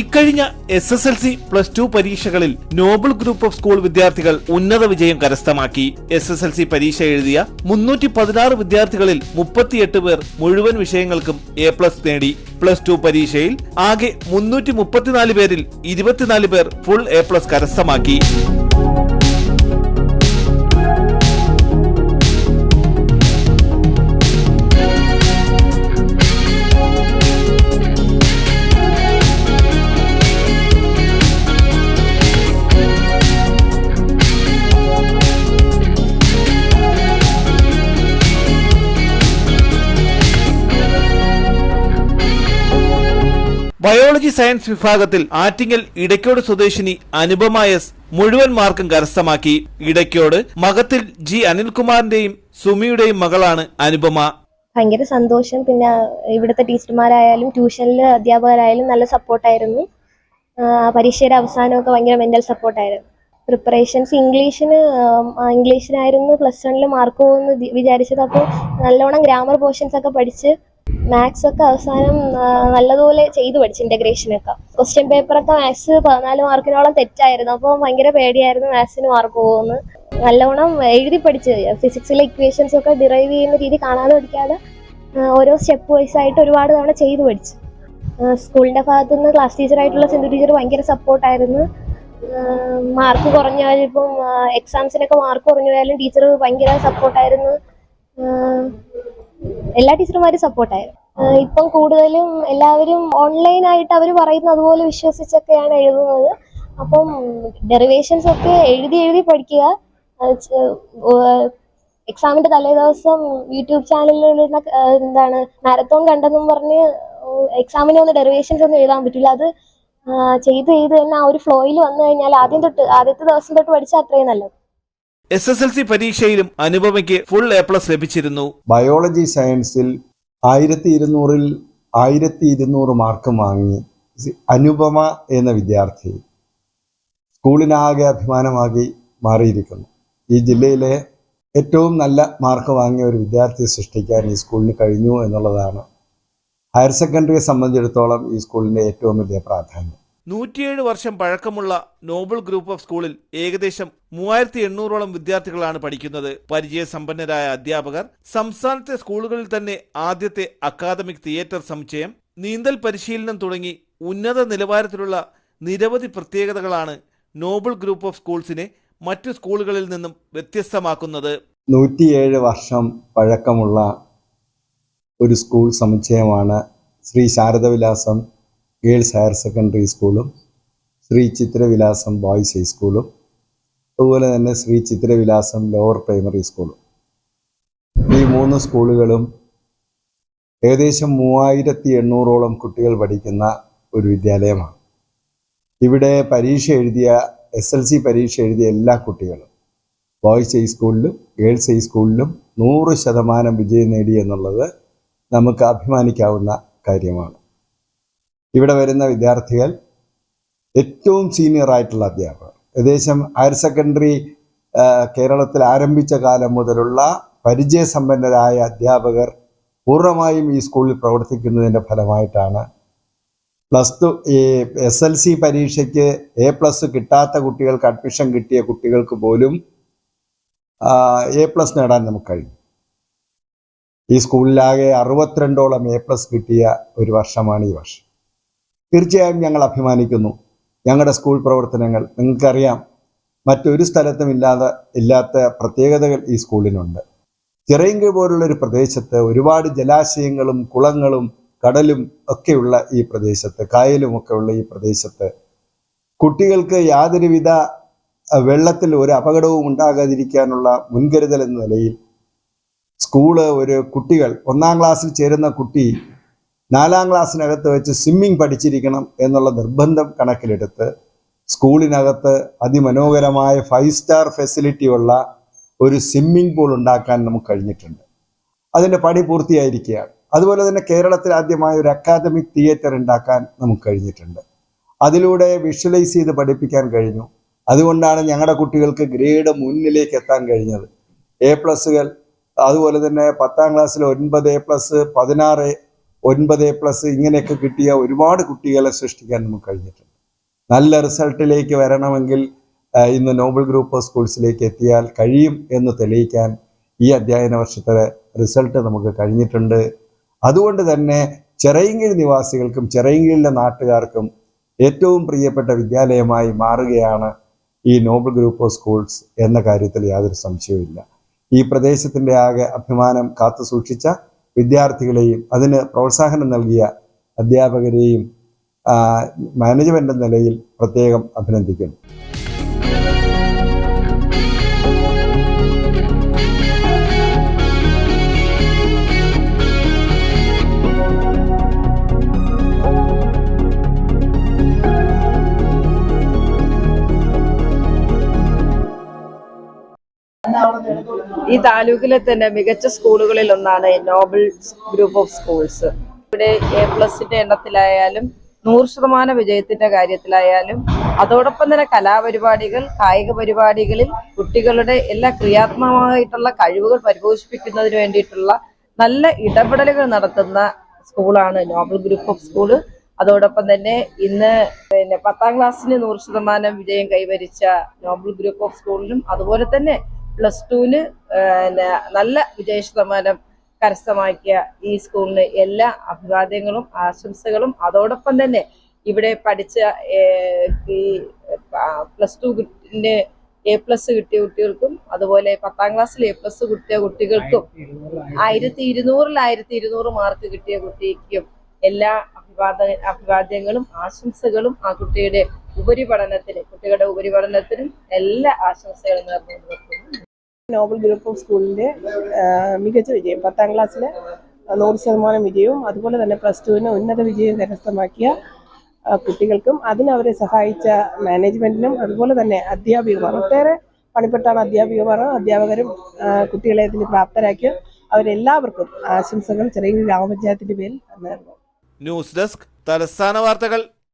ഇക്കഴിഞ്ഞ S S L C plus two പരീക്ഷകളിൽ Nobel group of school വിദ്യാർത്ഥികൾ ഉന്നത വിജയം കരസ്ഥമാക്കി. എസ് എസ് എൽ സി പരീക്ഷ എഴുതിയ മുന്നൂറ്റി പതിനാറ് വിദ്യാർത്ഥികളിൽ മുപ്പത്തിയെട്ട് പേർ മുഴുവൻ വിഷയങ്ങൾക്കും എ പ്ലസ് നേടി. പ്ലസ് ടു പരീക്ഷയിൽ ആകെ മുന്നൂറ്റി മുപ്പത്തിനാല് പേരിൽ ഇരുപത്തിനാല് പേർ ഫുൾ എ പ്ലസ് കരസ്ഥമാക്കി. ബയോളജി സയൻസ് വിഭാഗത്തിൽ ആറ്റിങ്ങൽ ഇടയ്ക്കോട് സ്വദേശിനി അനുപമ എസ് മുഴുവൻ മാർക്കും കരസ്ഥമാക്കി. ഇടയ്ക്കോട് മകത്തിൽ ജി അനിൽകുമാറിന്റെയും സുമിയുടെയും മകളാണ് അനുപമ. ഭയങ്കര സന്തോഷം. പിന്നെ ഇവിടുത്തെ ടീച്ചർമാരായാലും ട്യൂഷനിലെ അധ്യാപകരായാലും നല്ല സപ്പോർട്ടായിരുന്നു. പരീക്ഷയുടെ അവസാനമൊക്കെ ഭയങ്കര മെന്റൽ സപ്പോർട്ടായിരുന്നു. പ്രിപ്പറേഷൻസ് ഇംഗ്ലീഷിന് ഇംഗ്ലീഷിനായിരുന്നു പ്ലസ് വണ്ണിൽ മാർക്ക് പോകുമെന്ന് വിചാരിച്ചത്. അപ്പോൾ നല്ലോണം ഗ്രാമർ പോർഷൻസ് ഒക്കെ പഠിച്ച് മാത്സ് ഒക്കെ അവസാനം നല്ലതുപോലെ ചെയ്തു പഠിച്ചു ഇന്റഗ്രേഷനൊക്കെ ക്വസ്റ്റ്യൻ പേപ്പറൊക്കെ മാത്സ് പതിനാല് മാർക്കിനോളം തെറ്റായിരുന്നു. അപ്പോൾ ഭയങ്കര പേടിയായിരുന്നു മാത്സിന് മാർക്ക് പോകുമെന്ന് നല്ലോണം എഴുതി പഠിച്ചു ഫിസിക്സിലെ ഇക്വേഷൻസ് ഒക്കെ ഡിറൈവ് ചെയ്യുന്ന രീതി കാണാതെ പഠിക്കാതെ ഓരോ സ്റ്റെപ്പ് വൈസ് ആയിട്ട് ഒരുപാട് തവണ ചെയ്തു പഠിച്ചു. സ്കൂളിന്റെ സ്കൂളിന്റെ ഭാഗത്തു നിന്ന് ക്ലാസ് ടീച്ചറായിട്ടുള്ള സിന്ധു ടീച്ചർ ഭയങ്കര സപ്പോർട്ടായിരുന്നു മാർക്ക് കുറഞ്ഞാലും ഇപ്പം എക്സാംസിനൊക്കെ മാർക്ക് കുറഞ്ഞു പോയാലും ടീച്ചർ ഭയങ്കര സപ്പോർട്ടായിരുന്നു എല്ലാ ടീച്ചർമാരും സപ്പോർട്ടായിരുന്നു ഇപ്പം കൂടുതലും എല്ലാവരും ഓൺലൈനായിട്ട് അവർ പറയുന്ന അതുപോലെ വിശ്വസിച്ചൊക്കെയാണ് എഴുതുന്നത്. അപ്പം ഡെറിവേഷൻസ് ഒക്കെ എഴുതി എഴുതി പഠിക്കുക. എക്സാമിന്റെ തലേ ദിവസം യൂട്യൂബ് ചാനലിൽ എന്താണ് മാരത്തോൺ കണ്ടെന്നും പറഞ്ഞ് എക്സാമിന് ഒന്ന് ഡെറിവേഷൻസ് ഒന്നും എഴുതാൻ പറ്റില്ല. അത് ചെയ്ത് ചെയ്ത് തന്നെ ആ ഒരു ഫ്ലോയിൽ വന്നു കഴിഞ്ഞാൽ ആദ്യം തൊട്ട് ആദ്യത്തെ ദിവസം തൊട്ട് പഠിച്ചാൽ അത്രയും നല്ലത്. എസ് എസ് എൽ സി പരീക്ഷയിലും അനുപമയ്ക്ക് ഫുൾ എ പ്ലസ് ലഭിച്ചിരുന്നു. ബയോളജി സയൻസിൽ ആയിരത്തി ഇരുന്നൂറിൽ ആയിരത്തി ഇരുന്നൂറ് മാർക്ക് വാങ്ങി അനുപമ എന്ന വിദ്യാർത്ഥി സ്കൂളിനാകെ അഭിമാനമാക്കി മാറിയിരിക്കുന്നു. ഈ ജില്ലയിലെ ഏറ്റവും നല്ല മാർക്ക് വാങ്ങിയ ഒരു വിദ്യാർത്ഥി സൃഷ്ടിക്കാൻ ഈ സ്കൂളിന് കഴിഞ്ഞു എന്നുള്ളതാണ്. ഹയർ സെക്കൻഡറിയെ സംബന്ധിച്ചിടത്തോളം ഈ സ്കൂളിന്റെ ഏറ്റവും വലിയ പ്രാധാന്യം. നൂറ്റിയേഴ് വർഷം പഴക്കമുള്ള നോബൽ ഗ്രൂപ്പ് ഓഫ് സ്കൂളിൽ ഏകദേശം മൂവായിരത്തി എണ്ണൂറോളം വിദ്യാർത്ഥികളാണ് പഠിക്കുന്നത്. പരിചയസമ്പന്നരായ അധ്യാപകർ സംസ്ഥാനത്തെ സ്കൂളുകളിൽ തന്നെ ആദ്യത്തെ അക്കാദമിക് തിയേറ്റർ സമുച്ചയം നീന്തൽ പരിശീലനം തുടങ്ങി ഉന്നത നിലവാരത്തിലുള്ള നിരവധി പ്രത്യേകതകളാണ് നോബൽ ഗ്രൂപ്പ് ഓഫ് സ്കൂൾസിനെ മറ്റു സ്കൂളുകളിൽ നിന്നും വ്യത്യസ്തമാക്കുന്നത്. നൂറ്റിയേഴ് വർഷം പഴക്കമുള്ള ഒരു school സമുച്ചയമാണ് Sree Saradavilasam girls higher secondary സ്കൂളും ശ്രീ ചിത്രവിലാസം ബോയ്സ് ഹൈസ്കൂളും അതുപോലെ തന്നെ ശ്രീ ചിത്രവിലാസം ലോവർ പ്രൈമറി സ്കൂളും. ഈ മൂന്ന് സ്കൂളുകളും ഏകദേശം മൂവായിരത്തി എണ്ണൂറോളം കുട്ടികൾ പഠിക്കുന്ന ഒരു വിദ്യാലയമാണ്. ഇവിടെ പരീക്ഷ എഴുതിയ എസ് എൽ സി പരീക്ഷ എഴുതിയ എല്ലാ കുട്ടികളും ബോയ്സ് ഹൈസ്കൂളിലും ഗേൾസ് ഹൈസ്കൂളിലും നൂറ് ശതമാനം വിജയം നേടി എന്നുള്ളത് നമുക്ക് അഭിമാനിക്കാവുന്ന കാര്യമാണ്. ഇവിടെ വരുന്ന വിദ്യാർത്ഥികൾ ഏറ്റവും സീനിയർ ആയിട്ടുള്ള അധ്യാപകർ. ഏകദേശം ഹയർ സെക്കൻഡറി കേരളത്തിൽ ആരംഭിച്ച കാലം മുതലുള്ള പരിചയസമ്പന്നരായ അധ്യാപകർ പൂർണമായും ഈ സ്കൂളിൽ പ്രവർത്തിക്കുന്നതിന്റെ ഫലമായിട്ടാണ്. Plus two S L C പരീക്ഷയ്ക്ക് എ പ്ലസ് കിട്ടാത്ത കുട്ടികൾക്ക് അഡ്മിഷൻ കിട്ടിയ കുട്ടികൾക്ക് പോലും എ പ്ലസ് നേടാൻ നമുക്ക് കഴിഞ്ഞു ഈ സ്കൂളിലാകെ അറുപത്തിരണ്ടോളം എ പ്ലസ് കിട്ടിയ ഒരു വർഷമാണ് ഈ വർഷം. തീർച്ചയായും ഞങ്ങൾ അഭിമാനിക്കുന്നു. ഞങ്ങളുടെ സ്കൂൾ പ്രവർത്തനങ്ങൾ നിങ്ങൾക്കറിയാം. മറ്റൊരു സ്ഥലത്തും ഇല്ലാതെ ഇല്ലാത്ത പ്രത്യേകതകൾ ഈ സ്കൂളിനുണ്ട്. ചിറയിങ്ക പോലുള്ള ഒരു പ്രദേശത്ത് ഒരുപാട് ജലാശയങ്ങളും കുളങ്ങളും കടലും ഒക്കെയുള്ള ഈ പ്രദേശത്ത് കായലും ഒക്കെ ഉള്ള ഈ പ്രദേശത്ത് കുട്ടികൾക്ക് യാതൊരുവിധ വെള്ളത്തിൽ ഒരു അപകടവും ഉണ്ടാകാതിരിക്കാനുള്ള മുൻകരുതൽ എന്ന നിലയിൽ സ്കൂൾ ഒരു കുട്ടികൾ ഒന്നാം ക്ലാസ്സിൽ ചേരുന്ന കുട്ടി നാലാം ക്ലാസ്സിനകത്ത് വെച്ച് സ്വിമ്മിങ് പഠിച്ചിരിക്കണം എന്നുള്ള നിർബന്ധം കണക്കിലെടുത്ത് സ്കൂളിനകത്ത് അതിമനോഹരമായ ഫൈവ് സ്റ്റാർ ഫെസിലിറ്റി ഉള്ള ഒരു സ്വിമ്മിംഗ് പൂൾ ഉണ്ടാക്കാൻ നമുക്ക് കഴിഞ്ഞിട്ടുണ്ട്. അതിന്റെ പണി പൂർത്തിയായിരിക്കുകയാണ്. അതുപോലെ തന്നെ കേരളത്തിൽ ആദ്യമായ ഒരു അക്കാദമിക് തിയേറ്റർ ഉണ്ടാക്കാൻ നമുക്ക് കഴിഞ്ഞിട്ടുണ്ട്. അതിലൂടെ വിഷ്വലൈസ് ചെയ്ത് പഠിപ്പിക്കാൻ കഴിഞ്ഞു. അതുകൊണ്ടാണ് ഞങ്ങളുടെ കുട്ടികൾക്ക് ഗ്രേഡ് മുന്നിലേക്ക് എത്താൻ കഴിഞ്ഞത്. എ പ്ലസ്സുകൾ അതുപോലെ തന്നെ പത്താം ക്ലാസ്സിൽ ഒൻപത് എ പ്ലസ് പതിനാറ് ഒൻപത് പ്ലസ് ഇങ്ങനെയൊക്കെ കിട്ടിയ ഒരുപാട് കുട്ടികളെ സൃഷ്ടിക്കാൻ നമുക്ക് കഴിഞ്ഞിട്ടുണ്ട്. നല്ല റിസൾട്ടിലേക്ക് വരണമെങ്കിൽ ഇന്ന് നോബൽ ഗ്രൂപ്പ് സ്കൂൾസിലേക്ക് എത്തിയാൽ കഴിയും എന്ന് തെളിയിക്കാൻ ഈ അധ്യയന വർഷത്തെ റിസൾട്ട് നമുക്ക് കഴിഞ്ഞിട്ടുണ്ട്. അതുകൊണ്ട് തന്നെ ചിറയൻകീഴ് നിവാസികൾക്കും ചിറയൻകീഴിലെ നാട്ടുകാർക്കും ഏറ്റവും പ്രിയപ്പെട്ട വിദ്യാലയമായി മാറുകയാണ് ഈ നോബൽ ഗ്രൂപ്പ് ഓഫ് സ്കൂൾസ് എന്ന കാര്യത്തിൽ യാതൊരു സംശയവുമില്ല. ഈ പ്രദേശത്തിന്റെ ആകെ അഭിമാനം കാത്തു സൂക്ഷിച്ച വിദ്യാർത്ഥികളെയും അതിന് പ്രോത്സാഹനം നൽകിയ അധ്യാപകരെയും മാനേജ്മെന്റ് നിലയിൽ പ്രത്യേകം അഭിനന്ദിക്കുന്നു. ഈ താലൂക്കിലെ തന്നെ മികച്ച സ്കൂളുകളിൽ ഒന്നാണ് നോബൽ ഗ്രൂപ്പ് ഓഫ് സ്കൂൾസ് ഇവിടെ എ പ്ലസിന്റെ എണ്ണത്തിലായാലും നൂറ് ശതമാനം വിജയത്തിന്റെ കാര്യത്തിലായാലും അതോടൊപ്പം തന്നെ കലാപരിപാടികൾ കായിക പരിപാടികളിൽ കുട്ടികളുടെ എല്ലാ ക്രിയാത്മകമായിട്ടുള്ള കഴിവുകൾ പരിപോഷിപ്പിക്കുന്നതിന് വേണ്ടിയിട്ടുള്ള നല്ല ഇടപെടലുകൾ നടത്തുന്ന സ്കൂളാണ് നോബൽ ഗ്രൂപ്പ് ഓഫ് സ്കൂൾ അതോടൊപ്പം തന്നെ ഇന്ന് പിന്നെ പത്താം ക്ലാസ്സിന് നൂറ് ശതമാനം വിജയം കൈവരിച്ച നോബൽ ഗ്രൂപ്പ് ഓഫ് സ്കൂളിലും അതുപോലെ തന്നെ പ്ലസ് ടുവിന് നല്ല വിജയ ശതമാനം കരസ്ഥമാക്കിയ ഈ സ്കൂളിന് എല്ലാ അഭിവാദ്യങ്ങളും ആശംസകളും. അതോടൊപ്പം തന്നെ ഇവിടെ പഠിച്ച ഈ പ്ലസ് ടു എ പ്ലസ് കിട്ടിയ കുട്ടികൾക്കും അതുപോലെ പത്താം ക്ലാസ്സിൽ എ പ്ലസ് കിട്ടിയ കുട്ടികൾക്കും ആയിരത്തി ഇരുന്നൂറിൽ ആയിരത്തി ഇരുന്നൂറ് മാർക്ക് കിട്ടിയ കുട്ടിക്കും എല്ലാ അഭിവാദ അഭിവാദ്യങ്ങളും ആശംസകളും ആ കുട്ടിയുടെ ഉപരിപഠനത്തിന് കുട്ടികളുടെ ഉപരിപഠനത്തിനും എല്ലാ ആശംസകളും നിർത്തുന്നു. നോബൽ ഗ്രൂപ്പ് ഓഫ് സ്കൂളിന്റെ മികച്ച വിജയം. പത്താം ക്ലാസ്സിൽ നൂറ് ശതമാനം വിജയവും അതുപോലെ തന്നെ പ്ലസ് ടുവിന് ഉന്നത വിജയം കരസ്ഥമാക്കിയ കുട്ടികൾക്കും അതിനവരെ സഹായിച്ച മാനേജ്മെന്റിനും അതുപോലെ തന്നെ അധ്യാപികമാർ ഒട്ടേറെ പണിപ്പെട്ടാണ് അധ്യാപികമാർ അധ്യാപകരും കുട്ടികളെ ഇതിന് പ്രാപ്തരാക്കിയ അവരെല്ലാവർക്കും ആശംസകൾ. ചെറിയ ഗ്രാമപഞ്ചായത്തിന്റെ പേരിൽ ന്യൂസ് ഡെസ്ക് തലസ്ഥാന വാർത്തകൾ.